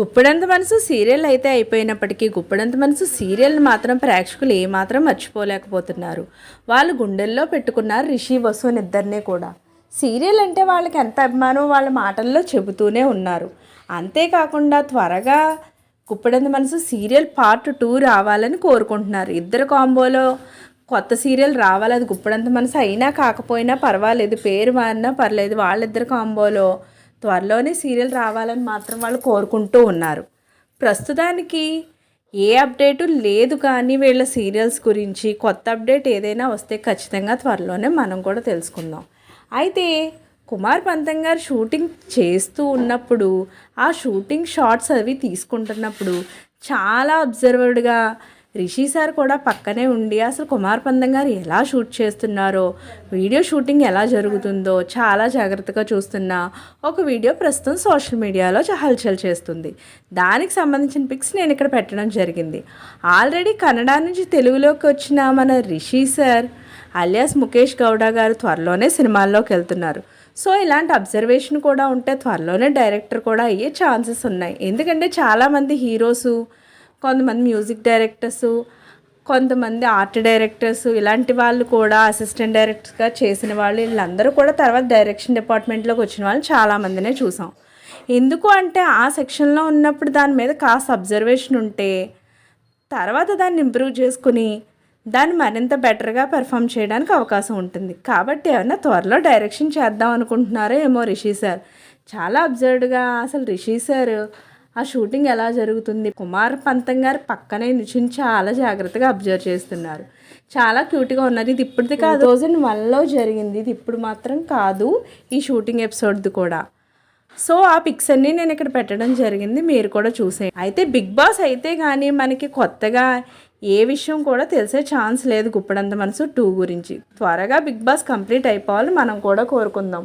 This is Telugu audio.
గుప్పడంత మనసు సీరియల్ అయితే అయిపోయినప్పటికీ గుప్పడంత మనసు సీరియల్ని మాత్రం ప్రేక్షకులు ఏమాత్రం మర్చిపోలేకపోతున్నారు. వాళ్ళు గుండెల్లో పెట్టుకున్నారు రిషి వసూన్ ఇద్దరినే కూడా. సీరియల్ అంటే వాళ్ళకి ఎంత అభిమానం వాళ్ళ మాటల్లో చెబుతూనే ఉన్నారు. అంతేకాకుండా త్వరగా గుప్పడంత మనసు సీరియల్ పార్ట్ టూ రావాలని కోరుకుంటున్నారు. ఇద్దరు కాంబోలో కొత్త సీరియల్ రావాలి. అది గుప్పడంత మనసు అయినా కాకపోయినా పర్వాలేదు. పేరు మారినా పర్లేదు. వాళ్ళిద్దరు కాంబోలో త్వరలోనే సీరియల్ రావాలని మాత్రం వాళ్ళు కోరుకుంటూ ఉన్నారు. ప్రస్తుతానికి ఏ అప్డేటు లేదు కానీ వీళ్ళ సీరియల్స్ గురించి కొత్త అప్డేట్ ఏదైనా వస్తే ఖచ్చితంగా త్వరలోనే మనం కూడా తెలుసుకుందాం. అయితే కుమార్ పంతం గారు షూటింగ్ చేస్తూ ఉన్నప్పుడు ఆ షూటింగ్ షార్ట్స్ అవి తీసుకుంటున్నప్పుడు చాలా అబ్జర్వర్డ్గా రిషి సార్ కూడా పక్కనే ఉండి అసలు కుమార్ పందం గారు ఎలా షూట్ చేస్తున్నారో వీడియో షూటింగ్ ఎలా జరుగుతుందో చాలా జాగ్రత్తగా చూస్తున్న. ఒక వీడియో ప్రస్తుతం సోషల్ మీడియాలో హల్చల్ చేస్తుంది. దానికి సంబంధించిన పిక్స్ నేను ఇక్కడ పెట్టడం జరిగింది. ఆల్రెడీ కన్నడ నుంచి తెలుగులోకి వచ్చిన మన రిషి సార్ అలియాస్ ముఖేష్ గౌడ గారు త్వరలోనే సినిమాల్లోకి వెళ్తున్నారు. సో ఇలాంటి అబ్జర్వేషన్ కూడా ఉంటే త్వరలోనే డైరెక్టర్ కూడా అయ్యే ఛాన్సెస్ ఉన్నాయి. ఎందుకంటే చాలామంది హీరోసు కొంతమంది మ్యూజిక్ డైరెక్టర్స్ కొంతమంది ఆర్ట్ డైరెక్టర్స్ ఇలాంటి వాళ్ళు కూడా అసిస్టెంట్ డైరెక్టర్స్గా చేసిన వాళ్ళు వీళ్ళందరూ కూడా తర్వాత డైరెక్షన్ డిపార్ట్మెంట్లోకి వచ్చిన వాళ్ళు చాలామందినే చూసాం. ఎందుకు అంటే ఆ సెక్షన్లో ఉన్నప్పుడు దాని మీద కాస్త అబ్జర్వేషన్ ఉంటే తర్వాత దాన్ని ఇంప్రూవ్ చేసుకుని దాన్ని మరింత బెటర్గా పెర్ఫామ్ చేయడానికి అవకాశం ఉంటుంది. కాబట్టి ఏమన్నా త్వరలో డైరెక్షన్ చేద్దాం అనుకుంటున్నారో ఏమో రిషి సార్ చాలా అబ్జర్వ్డ్గా అసలు రిషి సార్ ఆ షూటింగ్ ఎలా జరుగుతుంది? కుమార్ పంతం గారు పక్కనే నిల్చుని చాలా జాగ్రత్తగా అబ్జర్వ్ చేస్తున్నారు. చాలా క్యూట్గా ఉన్నది ఇది ఇప్పటిది కాదు. థౌజండ్ వన్లో జరిగింది. ఇది ఇప్పుడు మాత్రం కాదు ఈ షూటింగ్ ఎపిసోడ్ది కూడా. సో ఆ పిక్స్ అన్నీ నేను ఇక్కడ పెట్టడం జరిగింది. మీరు కూడా చూసేయండి. అయితే బిగ్ బాస్ అయితే కానీ మనకి కొత్తగా ఏ విషయం కూడా తెలిసే ఛాన్స్ లేదు. గుప్పడంత మనసు టూ గురించి. త్వరగా బిగ్ బాస్ కంప్లీట్ అయిపోవాలి మనం కూడా కోరుకుందాం.